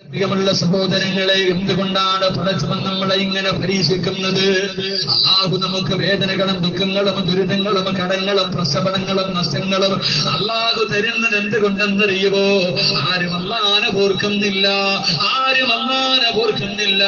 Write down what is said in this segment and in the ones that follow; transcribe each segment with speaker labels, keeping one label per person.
Speaker 1: പ്രിയമുള്ള സഹോദരങ്ങളെ എന്തുകൊണ്ടാണ് പടച്ചവൻ നമ്മളെ ഇങ്ങനെ പരീക്ഷിക്കുന്നത്? അള്ളാഹു നമുക്ക് വേദനകളും ദുഃഖങ്ങളും ദുരിതങ്ങളും കടങ്ങളും പ്രസവനങ്ങളും നഷ്ടങ്ങളും അള്ളാഹു തരുന്നത് എന്തുകൊണ്ടെന്നറിയുമോ ആരും അള്ളാനെ ഓർക്കുന്നില്ല ആരും അള്ളാനെ ഓർക്കുന്നില്ല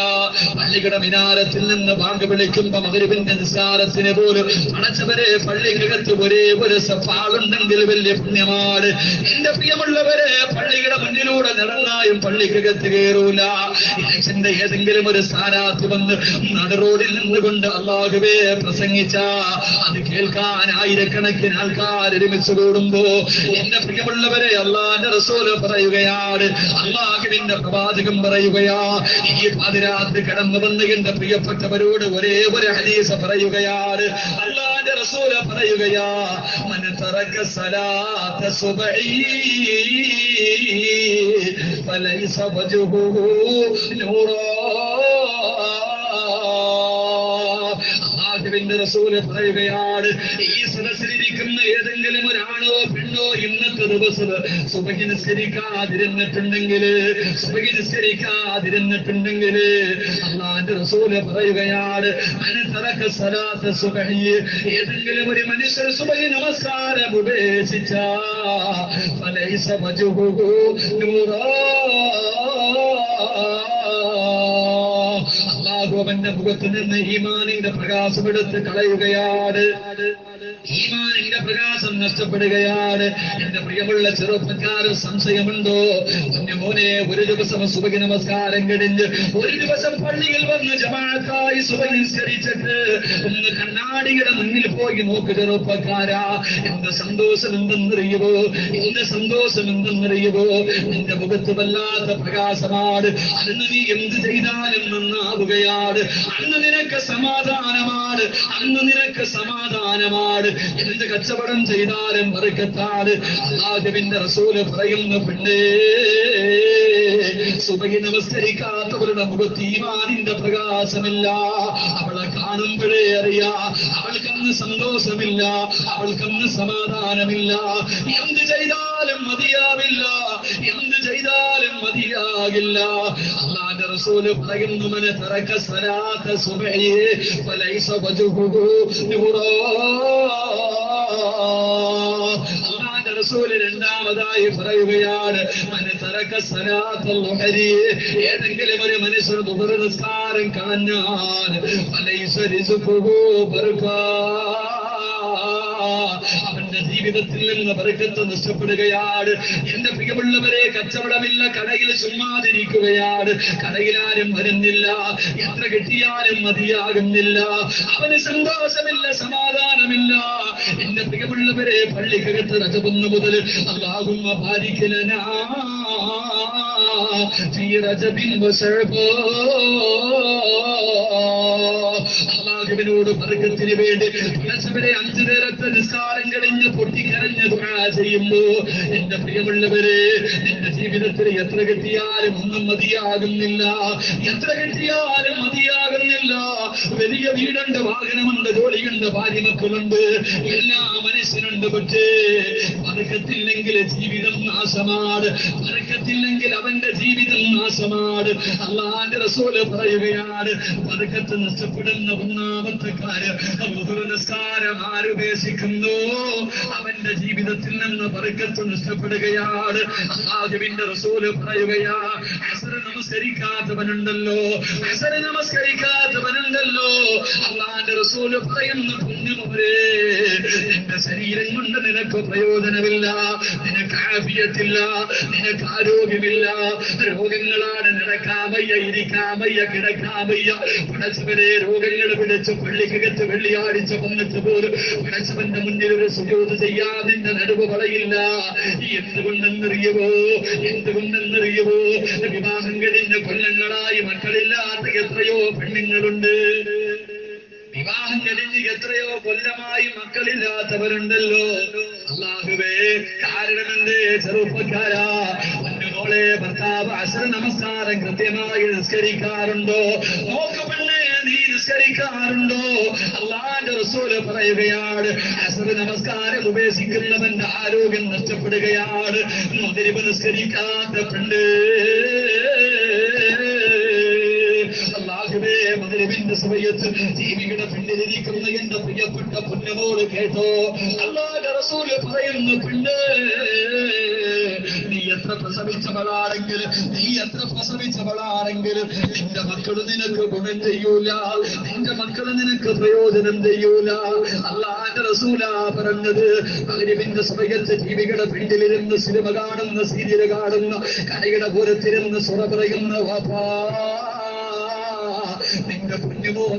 Speaker 1: പള്ളിയുടെ മിനാരത്തിൽ നിന്ന് ബാങ്ക് വിളിക്കുമ്പോ മകരുവിന്റെ നിസ്സാരത്തിന് പോലും പടച്ചവരെ പള്ളിക്കകത്ത് ഒരേ ഒരു സഫാളുണ്ടെങ്കിൽ വലിയ പുണ്യമാണ്. എന്റെ പ്രിയമുള്ളവരെ പള്ളിയുടെ മുന്നിലൂടെ നടന്നായും പള്ളിക്കകത്ത് കയറൂല. ഇലക്ഷന്റെ ഏതെങ്കിലും ഒരു സ്ഥാനാർത്ഥി വന്ന് നടുറോഡിൽ നിന്നുകൊണ്ട് അള്ളാഹുവേ പ്രസംഗിച്ച അത് കേൾക്കാൻ ആയിരക്കണക്കിന് ആൾക്കാർ ഒരുമിച്ച് കൂടുമ്പോ എന്റെ പ്രിയമുള്ളവരെ അള്ളാന്റെ റസൂൽ പറയുകയാണ് അള്ളാഹുവിന്റെ പ്രവാചകം പറയുകയാ ഈ പാതിരാത്രി കടന്നു വന്ന് എന്റെ പ്രിയപ്പെട്ടവരോട് ഒരേ ഒരു ഹരീസ പറയുകയാണ് അള്ളാന്റെ رسول فريق من ترك صلاة صبعي. فليس وجهه نورا. അള്ളാഹുവിന്റെ റസൂൽ പറയുകയാണ് ഈ സദസ്സിലിരിക്കുന്ന ഏതെങ്കിലും ഒരാണോ പെണ്ണോ ഇന്നത്തെ ദിവസം സുബഹി നിസ്കരിക്കാതിരുന്നിട്ടുണ്ടെങ്കിൽ സുബഹി നിസ്കരിക്കാതിരുന്നിട്ടുണ്ടെങ്കിൽ അള്ളാന്റെ റസൂൽ പറയുകയാണ് ഏതെങ്കിലും ഒരു മനുഷ്യർ സുബഹി നമസ്കാരം ഉപേക്ഷിച്ച ഫലൈസ വജുഹു നൂറാ അവന്റെ മുഖത്ത് നിന്ന് ഈമാനിന്റെ പ്രകാശം എടുത്ത് കളയുകയാണ്. ഈമാനിന്റെ പ്രകാശം നഷ്ടപ്പെടുകയാണ്. എന്റെ പ്രിയമുള്ള ചെറുപ്പക്കാരൻ സംശയമുണ്ടോ? മോനെ ഒരു ദിവസം സുബഹി നമസ്കാരം കഴിഞ്ഞ് ഒരു ദിവസം പള്ളിയിൽ വന്ന് ജമാഅത്തായി സുബഹി നിസ്കരിച്ചിട്ട് ഒന്ന് കണ്ണാടിയുടെ മുന്നിൽ പോയി നോക്ക് ചെറുപ്പക്കാരാ. എന്ത് സന്തോഷം എന്തെന്നറിയുവോ? എന്ത് സന്തോഷം എന്തെന്നറിയുവോ? നിന്റെ മുഖത്ത് വല്ലാത്ത പ്രകാശമാണ്. അന്ന് നീ എന്ത് ചെയ്താലും നന്നാവുകയാണ്. അന്ന് നിനക്ക് സമാധാനമാണ്. അന്ന് നിനക്ക് സമാധാനമാണ്. എന്ത് കച്ചവടം ചെയ്താലും മറുക്കത്താണ് അള്ളാഹുവിന്റെ റസൂൽ പറയുന്ന പെണ്ണേ സുബഹി നമസ്കരിക്കാത്തവരുടെ മുഖത്ത് ഈമാനിന്റെ പ്രകാശമില്ല. അവളെ കാണുമ്പോഴേ അറിയാ അവൾക്കന്ന് സന്തോഷമില്ല അവൾക്കന്ന് സമാധാനമില്ല. എന്ത് ചെയ്താലും മതിയാവില്ല എന്ത് ചെയ്താലും മതിയാകില്ല. പറയുന്നു മന വജുഹു രണ്ടാമതായി പറയുകയാണ് മന ഏതെങ്കിലും ഒരു മനുഷ്യർ തുടർ നിസ്കാരം കളഞ്ഞാൽ അവന്റെ ജീവിതത്തിൽ നിന്ന് ബർക്കത്ത് നഷ്ടപ്പെടുകയാണ് എന്റെ പ്രിയമുള്ളവരെ കച്ചവടമില്ല കടയിൽ ചുമ്മാതിരിക്കുകയാണ് കടയിൽ ആരും വരുന്നില്ല എത്ര കിട്ടിയാലും മതിയാകുന്നില്ല അവന് സന്തോഷമില്ല സമാധാനമില്ല എന്റെ പ്രിയമുള്ളവരെ പള്ളിക്കകത്ത് രജപൊന്നു മുതൽ അള്ളാഹുമ്മ ഭാരിക്കലനാ في رجب وشعبان അള്ളാഹുവിനോട് വർഗത്തിന് വേണ്ടി പ്രശ്നവരെ അഞ്ചു നേരത്തെ നിസ്കാരം കഴിഞ്ഞ് പൊട്ടിക്കരഞ്ഞ് ചെയ്യുമ്പോൾ എന്റെ പ്രിയമുള്ളവരെ എന്റെ ജീവിതത്തിൽ എത്ര കിട്ടിയാലും ഒന്നും മതിയാകുന്നില്ല. എത്ര കിട്ടിയാലും മതിയാകുന്നില്ല. വലിയ വീടുണ്ട് വാഹനമുണ്ട് ജോലിയുണ്ട് ഭാര്യ മക്കളുണ്ട് എല്ലാ മനുഷ്യനുണ്ട് പക്ഷേ വർഗത്തില്ലെങ്കിൽ ജീവിതം നാശമാണ്. വർഗത്തില്ലെങ്കിൽ അവന്റെ ജീവിതം നാശമാണ്. അള്ളാന്റെ റസോൽ പറയുകയാണ് വർഗത്ത് നഷ്ടപ്പെടുന്ന ഒന്നാമത്തെ കാര്യം ആരുപേക്ഷിക്കുന്നു അവന്റെ ജീവിതത്തിൽ നിന്ന് പറക്കത്ത് നഷ്ടപ്പെടുകയാണ്. അള്ളാഹുവിന്റെ റസൂൽ പറയുകയാ നമസ്കരിക്കാത്തവനുണ്ടല്ലോ നമസ്കരിക്കാത്തവനുണ്ടല്ലോ. അള്ളാന്റെ റസൂൽ പറയുന്ന പുണ്യമവരെ എന്റെ ശരീരം കൊണ്ട് നിനക്ക് പ്രയോജനമില്ല നിനക്ക് ആഫിയത്തില്ല നിനക്ക് ആരോഗ്യമില്ല. രോഗങ്ങളാണ് നടക്കാമയ്യ ഇരിക്കാമയ്യ കിടക്കാമയ്യ. പടച്ചവരെ രോഗങ്ങൾ പിടിച്ച് പള്ളിക്കകത്ത് വെള്ളിയാഴ്ച വന്നിട്ട് പോലും പടച്ചവന്റെ മുന്നിൽ ഒരു സുജോത് ചെയ്യാൻ നിന്റെ നടുവ് പറയില്ല എന്തുകൊണ്ടെന്നറിയുമോ എന്തുകൊണ്ടെന്നറിയുമോ വിവാഹം കഴിഞ്ഞ കൊല്ലങ്ങളായി മക്കളില്ലാത്ത എത്രയോ പെണ്ണുങ്ങളുണ്ട്. വിവാഹം കഴിഞ്ഞ് എത്രയോ കൊല്ലമായി മക്കളില്ലാത്തവരുണ്ടല്ലോ. അള്ളാഹുവേ കാരണമെന്തേ ചെറുപ്പക്കാരാ. മോളെ ഭർത്താവ് അസുര നമസ്കാരം കൃത്യമായി നിസ്കരിക്കാറുണ്ടോ? നീ നിസ്കരിക്കാറുണ്ടോ? അള്ളാന്റെ റസൂൽ പറയുകയാണ് അസർ നമസ്കാരം ഉപേക്ഷിക്കുന്നവന്റെ ആരോഗ്യം നഷ്ടപ്പെടുകയാണ്. മുതിരിവ് നിസ്കരിക്കാത്ത പെണ്ണ്. ജീവികളെ കേട്ടോ. നിന്റെ മക്കൾ നിനക്ക് ഗുണം ചെയ്യൂല. നിന്റെ മക്കൾ നിനക്ക് പ്രയോജനം ചെയ്യൂല. അല്ലാന്റെ റസൂല പറഞ്ഞത് മകരിവിന്റെ സമയത്ത് ജീവികളുടെ പിന്നിലിരുന്ന് സിനിമ കാണുന്ന സീരിയൽ കാണുന്ന കരയുടെ പുരത്തിരുന്ന് സുറ പറയുന്ന വാപ്പാ.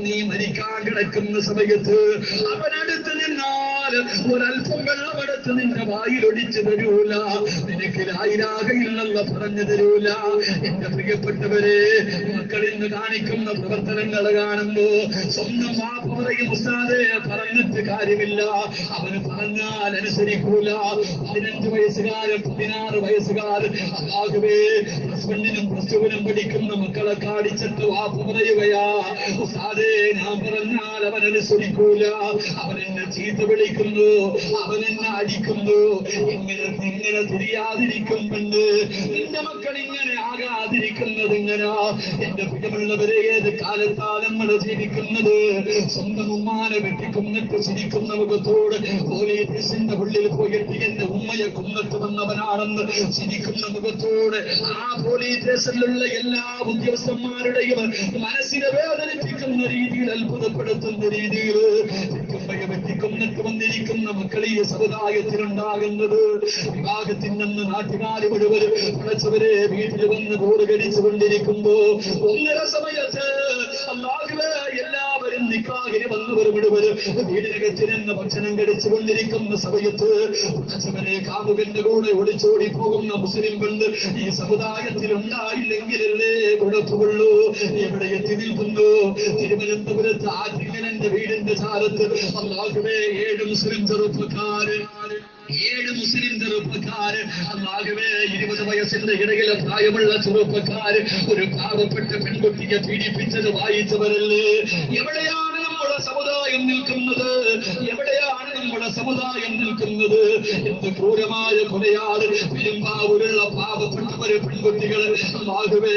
Speaker 1: നീ മരിക്കാൻ കിടക്കുന്ന സമയത്ത് അവനടുത്ത് നിന്നാൽ ഒരൽപ്പം വെള്ളമെടുത്ത് നിന്റെ വായിൽ ഒടിച്ചു തരൂല. നിനക്ക് ലായിരാകയില്ലെന്ന് പറഞ്ഞു തരൂല. എന്റെ പ്രിയപ്പെട്ടവരെ മക്കളിൽ നിന്ന് കാണിക്കുന്ന പ്രവർത്തനങ്ങൾ കാണുമ്പോ സ്വന്തം മാപ്പ് പറയും ഉസ്താദെ പറഞ്ഞിട്ട് കാര്യമില്ല. അവന് പറഞ്ഞാൽ അനുസരിക്കൂല. പതിനഞ്ച് വയസ്സുകാരൻ പതിനാറ് വയസ്സുകാരൻ അതാകവേ വണ്ണിനും പ്ലസ് പഠിക്കുന്ന മക്കളെ കാണിച്ചിട്ട് വാപ്പ് പറയുകയാ സാധേ ഞാൻ പറഞ്ഞാൽ അവൻ അനുസരിക്കൂല അവൻ എന്നെ ചീത്ത വിളിക്കുന്നു. അവൻ എന്നെ അടിക്കുന്നു. ഇങ്ങനെ ഇങ്ങനെ തിരിയാതിരിക്കുന്നുണ്ട് മക്കൾ ഇങ്ങനെ ആകാതിരിക്കുന്നത് ഇങ്ങനെ എന്റെ പ്രിയമുള്ളവരെ ഏത് കാലത്താ നമ്മൾ ജീവിക്കുന്നത്? സ്വന്തം ഉമ്മാനെ വെട്ടിക്കുന്നിട്ട് ചിരിക്കുന്ന മുഖത്തോട് പോലീസിന്റെ ഉള്ളിൽ പോയിട്ട് എന്റെ ഉമ്മയെ കുന്നത്ത് വന്നവനാണെന്ന് ചിരിക്കുന്ന മുഖത്തോട് ആ പോലീസ് സ്റ്റേഷനിലുള്ള എല്ലാ ഉദ്യോഗസ്ഥന്മാരുടെയും മനസ്സിനെ വേദനിപ്പിക്കുന്ന രീതിയിൽ അത്ഭുതപ്പെടുത്തുന്ന രീതിയിൽ വന്നിരിക്കുന്ന മക്കളീ സമുദായത്തിലുണ്ടാകുന്നത്. വിവാഹത്തിൽ നിന്ന് നാട്ടുകാർ മുഴുവൻ പടച്ചവരെ വീട്ടിൽ വന്ന് ബോർഡ് കടിച്ചു കൊണ്ടിരിക്കുമ്പോ ഒന്നര സമയത്ത് നിക്കാഹിന് വന്നവർ മുഴുവൻ വീടിനകത്ത് നിന്ന് ഭക്ഷണം കഴിച്ചു കൊണ്ടിരിക്കുന്ന സമയത്ത് പടച്ചവരെ കാമുകന്റെ കൂടെ ഒളിച്ചോടി പോകുന്ന മുസ്ലിം പെണ്ണ് ഈ സമുദായത്തിൽ ഉണ്ടായില്ലെങ്കിലല്ലേ കുഴപ്പമുള്ളൂ എവിടെ എത്തി നിൽക്കുന്നു? തിരുവനന്തപുരത്ത് ആറ്റിങ്ങനന്റെ വീടിന്റെ ചാലത്ത് അല്ലാഹുവേ ഏഴ് മുസ്ലിം ചെറുപ്പക്കാര്. ഏഴ് മുസ്ലിം ചെറുപ്പക്കാര്. അന്നാകവേ ഇരുപത് വയസ്സിന്റെ ഇടയിലെ പ്രായമുള്ള ചെറുപ്പക്കാര്. ഒരു പാവപ്പെട്ട പെൺകുട്ടിയെ പീഡിപ്പിച്ചത് വായിച്ചവരല്ലേ? നമ്മുടെ സമുദായം നിൽക്കുന്നത്. എവിടെയാണ് നമ്മുടെ സമുദായം നിൽക്കുന്നത്. എന്ത് ക്രൂരമായ കൊലയാണ്. പെരുമ്പാവൂരുള്ള പാവപ്പെട്ടവരെ പെൺകുട്ടികൾ അല്ലാഹുവേ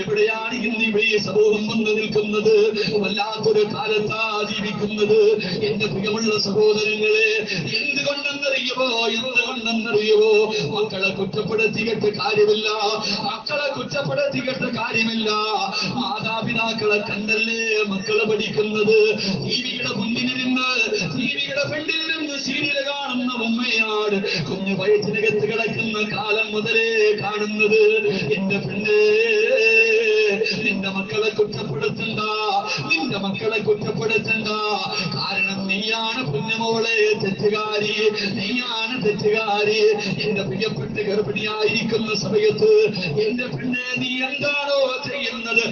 Speaker 1: എവിടെയാണ് ഇന്ന് ഇവയെ സമൂഹം വന്ന് നിൽക്കുന്നത്? വല്ലാത്തൊരു കാലത്താ ജീവിക്കുന്നത്. എന്റെ പ്രിയമുള്ള സഹോദരങ്ങളെ എന്തുകൊണ്ടെന്നറിയുമോ? എന്തുകൊണ്ടെന്നറിയുമോ? മക്കളെ കുറ്റപ്പെടുത്തിയിട്ട് കാര്യമില്ല. മക്കളെ കുറ്റപ്പെടുത്തിയിട്ട് കാര്യമില്ല. മാതാപിതാക്കളെ കണ്ടല്ലേ മക്കളെ പഠിക്കുന്നത്? ടിവിയുടെ മുന്നിലിരുന്ന് ടിവിയുടെ ഫ്രണ്ടിലിരുന്ന് സീരിയൽ കാണുന്ന ഉമ്മയാണ്. കുഞ്ഞു വയറ്റിനകത്ത് കിടക്കുന്ന കാലം മുതലേ കാണുന്നത് എന്റെ പെണ്ണേ നിന്റെ മക്കളെ കുറ്റപ്പെടുത്തണ്ട നിന്റെ മക്കളെ കുറ്റപ്പെടുത്തണ്ട. കാരണം നീയാണ് പുണ്യമോളെ തെറ്റുകാരി നീയാണ് തെറ്റുകാരി. എന്റെ പ്രിയപ്പെട്ട ഗർഭിണിയായിരിക്കുന്ന സമയത്ത് എന്റെ പെണ്ണെ നീ എന്താണോ ചെയ്യുന്നത്?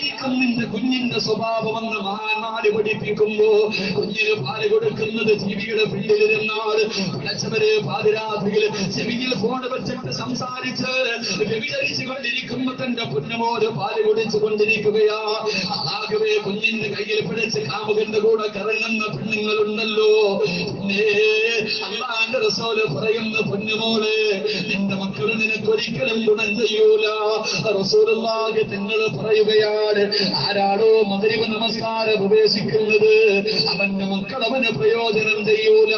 Speaker 1: അതായിരിക്കും നിന്റെ കുഞ്ഞിന്റെ സ്വഭാവമെന്ന് മഹാന്മാര് പഠിപ്പിക്കുമ്പോ കുഞ്ഞിന് പാൽ കൊടുക്കുന്നത് ജീവിയുടെ പിന്നിലിരുന്നാൽ പിഴച്ചവര് പാതിരാത്രിയിൽ ചെവിയിൽ ഫോൺ വെച്ചിട്ട് സംസാരിച്ച് വ്യഭിചരിച്ചു കൊണ്ടിരിക്കുമ്പോ തന്റെ പുന്നമോര് പാൽ കുടിച്ചു കൊണ്ടിരിക്കുകയാ. ആകവേ കുഞ്ഞിന്റെ കയ്യിൽ പിടിച്ച് കാമുകന്റെ കൂടെ കറങ്ങുന്ന പെണ്ണുങ്ങളുണ്ടല്ലോ. അള്ളാന്റെ റസോൽ പറയുന്ന പൊന്നുമോളെ നിന്റെ മക്കൾ നിനക്കൊരിക്കലും ഗുണം ചെയ്യൂല. റസൂലുള്ളാഹി നിങ്ങൾ പറയുകയാണ് ആരാടോ മകരിവ് നമസ്കാരം ഉപേക്ഷിക്കുന്നത് അവന്റെ മക്കൾ അവന് പ്രയോജനം ചെയ്യൂല.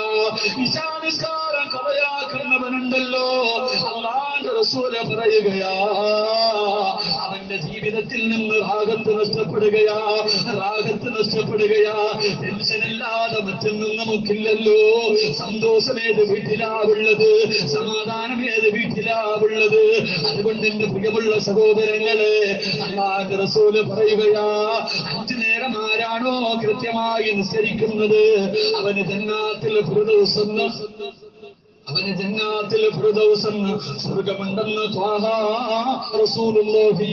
Speaker 1: ഇശാനിസ്കാരം കളയാക്കുന്നവനുണ്ടല്ലോ. അള്ളാന്റെ റസൂല പറയുകയാ അവന്റെ ജീവിതത്തിൽ നിന്ന് ഭാഗത്ത് നഷ്ടപ്പെടുകയാ രാഗത്ത് നഷ്ടപ്പെടുകയാ. ടെൻഷനില്ലാതെ മറ്റൊന്നും നമുക്കില്ലല്ലോ. സന്തോഷം ഏത് വീട്ടിലാവുള്ളത് സമാധാനം ഏത് വീട്ടിലാവുള്ളത് അതുകൊണ്ട് എന്റെ പ്രിയമുള്ള സഹോദരങ്ങളെ അല്ലാതെ പറയുകയാ അഞ്ചു നേരം ആരാണോ കൃത്യമായി നിസ്കരിക്കുന്നത് അവന് ജന്നാത്തിൽ ഹൃദയ എന്ന് അവന് ജന്നാത്തിൽ ഫിർദൗസ് എന്ന് സ്വർഗമുണ്ടെന്ന് ത്വാഹാ റസൂലുള്ളാഹി.